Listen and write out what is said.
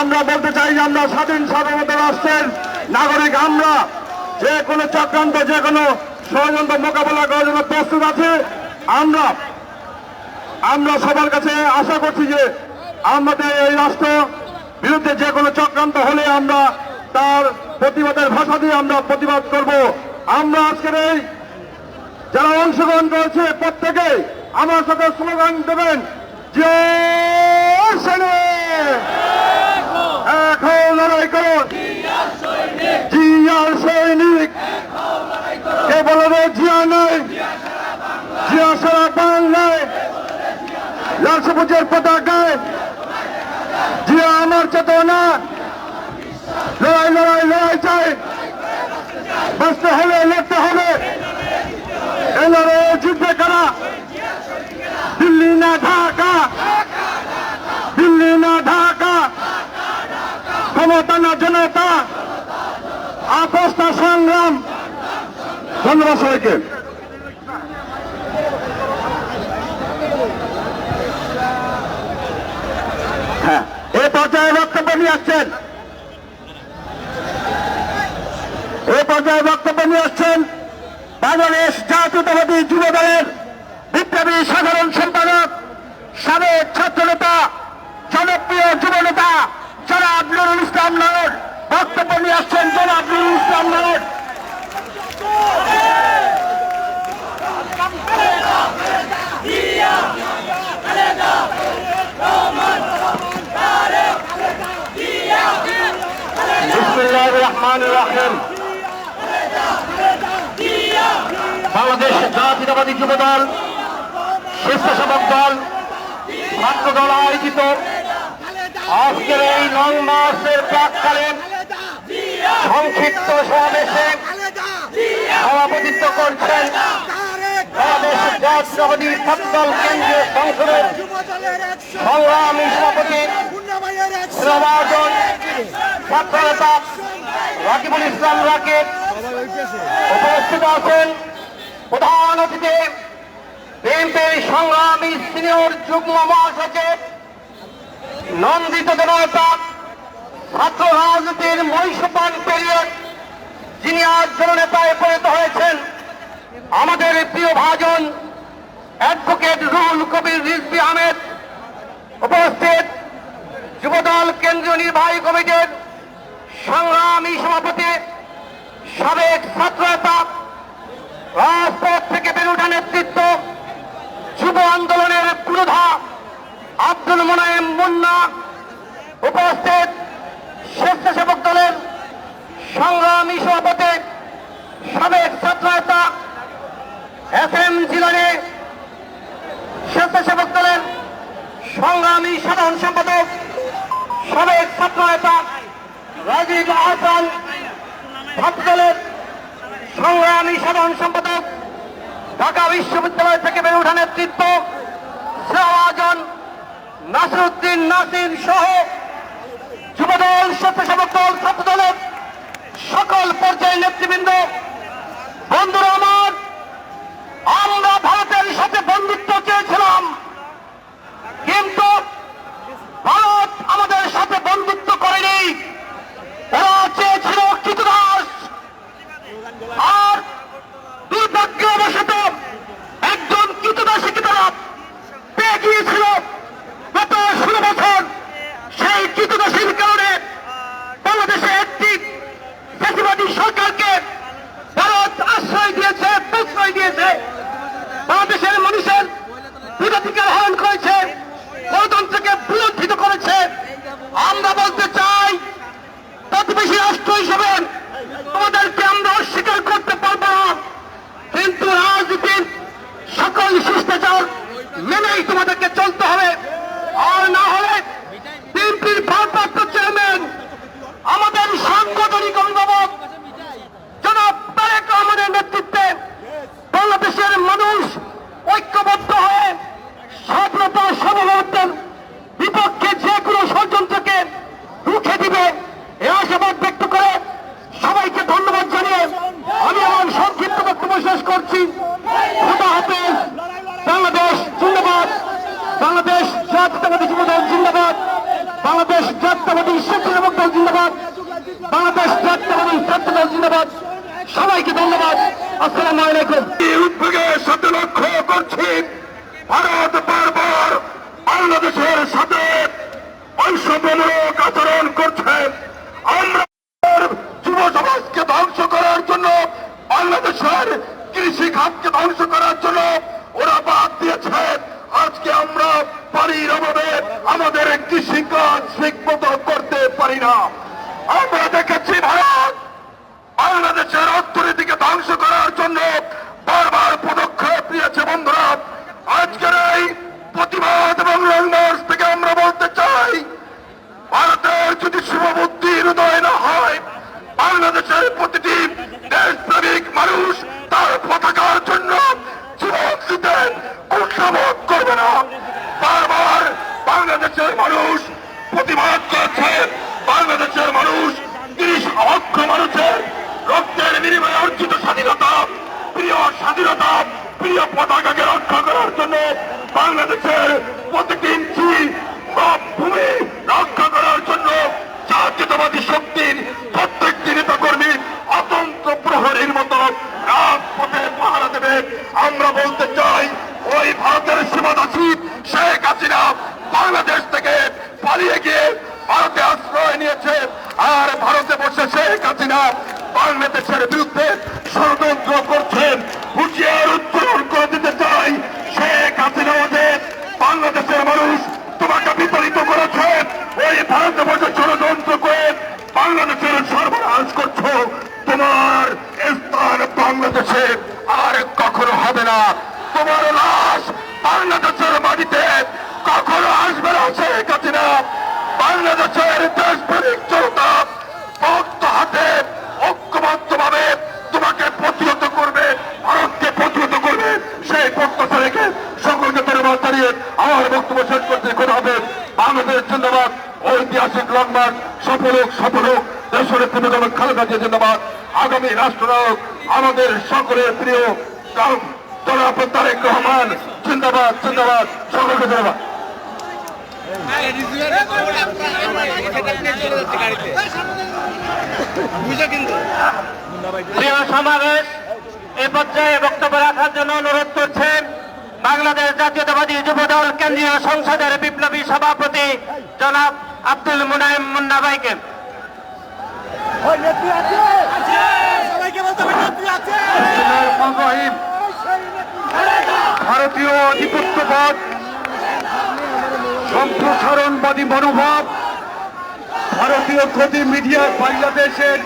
আমরা বলতে চাই যে আমরা স্বাধীন সার্বভৌম রাষ্ট্রের নাগরিক, আমরা যে কোনো চক্রান্ত, যে কোনো ষড়যন্ত্র মোকাবেলা করার জন্য প্রস্তুত আছে। আমরা আমরা সবার কাছে আশা করছি যে আমাদের এই রাষ্ট্র বিরুদ্ধে যে কোনো চক্রান্ত হলে আমরা তার প্রতিবাদের ভাষা দিয়ে আমরা প্রতিবাদ করব। আমরা আজকের এই যারা অংশগ্রহণ করেছে প্রত্যেকে আমার সাথে স্লোগান দেবেন এখন লড়াই করুন। জিয়ার সৈনিক! কে জিয়া নাই? জিয়া সারা বাংলায় লাল সবুজের পতাকায়। জিয়া আমার চেতনা। লড়াই লড়াই লড়াই চাই। বাঁচতে হবে লড়তে হবে। লড়াই জিতবে কারা? দিল্লি না ঢাকা? দিল্লি না ঢাকা? ক্ষমতা না জনতা? আপস্তা সংগ্রাম। ধন্যবাদ সবাইকে। হ্যাঁ এই পর্যায়ে বক্তব্য নিয়ে আসছেন। এই পর্যায়ে বক্তব্য নিয়ে আসছেন বাংলাদেশ জাতীয়তাবাদী যুব দলের বিপ্লবী সাধারণ সম্পাদক, সাবেক ছাত্রনেতা, জনপ্রিয় যুব নেতা জনাব নুরুল ইসলাম নায়ক বক্তব্য নিয়ে আসছেন জনাব নুরুল ইসলাম রহমান রাহিম। বাংলাদেশ জাতীয়তাবাদী যুব দল স্বেচ্ছাসেবক দল, ছাত্র দল আয়োজিত। আজকের এই লং মার্চের প্রাককালীন সংক্ষিপ্ত সমাবেশে সভাপতিত্ব করছেন বাংলাদেশ জাতীয়তাবাদী কেন্দ্রীয় সংসদের সংগ্রামী সভাপতি শ্রীরাজন ছাত্র নেতা রাকিবুল ইসলাম রাকিব। উপস্থিত আছেন প্রধান অতিথি, বিএনপির সংগ্রামী সিনিয়র যুগ্ম মহাসচিব, নন্দিত জনতা ছাত্র রাজনীতির মহিষপান পেরিয়ড, যিনি আজ জননেতায় পরিণত হয়েছেন। আমাদের প্রিয় ভাজন, অ্যাডভোকেট রুহুল কবির রিজবি আহমেদ, উপস্থিত যুবদল কেন্দ্রীয় নির্বাহী কমিটির সংগ্রামী সভাপতি, সাবেক ছাত্র নেতা রাজপথ থেকে ওঠা নেতৃত্ব, যুব আন্দোলনের পুরোধা আব্দুল মোনায়েম মুন্না উপস্থিত স্বেচ্ছাসেবক দলের সংগ্রামী সভাপতি সাবেক ছাত্র নেতা এস এম জিলানি, স্বেচ্ছাসেবক দলের সংগ্রামী সাধারণ সম্পাদক সাবেক ছাত্র নেতা রাজীব আহসান ছাত্র দলের সংগ্রামী সাধারণ সম্পাদক, ঢাকা বিশ্ববিদ্যালয় থেকে বেড়ে ওঠা নেতৃত্ব শ্রাওয়াজন নাসিরুদ্দিন নাসির সহ যুবদল, স্বেচ্ছাসেবক দল ছাত্র দলের সকল পর্যায়ের নেতৃবৃন্দ, বন্ধুরা আমার, আমরা ভারতের সাথে বন্ধুত্ব চেয়েছিলাম, কিন্তু দিয়েছে। বাংলাদেশের মানুষের বিরোধিকার হরণ করেছে, গণতন্ত্রকে বিরোধিত করেছে। আমরা বলতে চাই, প্রতিবেশী রাষ্ট্র হিসেবে তোমাদেরকে আমরা অস্বীকার করতে পারব না। কিন্তু রাজনীতির সকল শিষ্টাচার মেনেই তোমাদেরকে চলতে হবে। আর না হলে বিএনপির ভারপ্রাপ্ত চেয়ারম্যান আমাদের সাংগঠনিক অভিভাবক জনাব তারেক রহমানের নেতৃত্বে বাংলাদেশের মানুষ ঐক্যবদ্ধ হয়ে স্বাধীনতা সার্বভৌমত্বের বিপক্ষে যে কোনো ষড়যন্ত্রকে রুখে দিবে এ আশাবাদ ব্যক্ত করে সবাইকে ধন্যবাদ জানিয়ে আমি আমার সংক্ষিপ্ত বক্তব্য করছি। বাংলাদেশ জিন্দাবাদ। বাংলাদেশ জাতীয়তাবাদী যুব দল জিন্দাবাদ। বাংলাদেশ জাতীয়তাবাদী স্বেচ্ছাসেবক দল জিন্দাবাদ। বাংলাদেশ জাতীয়তাবাদী ছাত্র দল জিন্দাবাদ। সবাইকে ধন্যবাদ। আসসালামু আলাইকুম। উদ্যোগের সাথে লক্ষ্য করছি। ভারত বারবার বাংলাদেশের সাথে বৈষম্যমূলক আচরণ করছে আমরা যুব সমাজকে ধ্বংস করার জন্য বাংলাদেশের কৃষি খাতকে ধ্বংস করার জন্য ওরা বাদ দিয়েছে আজকে আমরা পানির অভাবে আমাদের কৃষি কাজ ঠিক মতো করতে পারি না আমরা দেখেছি ভারত। বাংলাদেশের অর্থনীতিকে ধ্বংস করার জন্য বারবার পদক্ষেপ নিয়েছে বন্ধুরা। আজকের এই প্রতিবাদ এবং লং মার্চ থেকে আমরা বলতে চাই, ভারতের যদি শুভবুদ্ধির পতাকাকে রক্ষা করার জন্য বাংলাদেশের প্রতিটি ইঞ্চি ভূমি রক্ষা করার জন্য জাতীয়তাবাদী শক্তির প্রত্যেকটি নেতা কর্মী অতন্ত্র প্রহরীর মতো রাজপথে পাহারা দেবে। আমরা বলতে চাই, ওই ভারতের সীমাদাসী শেখ হাসিনা বাংলাদেশ থেকে পালিয়ে গিয়ে ভারতে আশ্রয় নিয়েছে। আর ভারতে বসে শেখ হাসিনা বাংলাদেশের বিরুদ্ধে ষড়যন্ত্র করছেন। হুঁশিয়ার উচ্চারণ করে দিতে চাই। শেখ হাসিনা বাংলাদেশের মানুষ তোমাকে বিতাড়িত করেছে। ওই ভারতবর্ষ ষড়যন্ত্র করে বাংলাদেশের সর্বনাশ করছ। তোমার স্থান বাংলাদেশে আর কখনো হবে না। সফল হোক সফল হোক। খালেদা জিয়া জিন্দাবাদ। আগামী রাষ্ট্রনায়ক, আমাদের সকলের প্রিয় তারেক রহমান। জিন্দাবাদ জিন্দাবাদ। সকলকে ধন্যবাদ। সমাবেশ বক্তব্য রাখার জন্য অনুরোধ করছেন বাংলাদেশ জাতীয়তাবাদী যুব দল, কেন্দ্রীয় সংসদের বিপ্লবী সভাপতি জনাব আব্দুল মুনায়েম মুন্না ভাইকে। ভারতীয় আধিপত্যবাদ সম্প্রসারণবাদী মনোভাব ভারতীয় ক্ষতি মিডিয়া বাংলাদেশের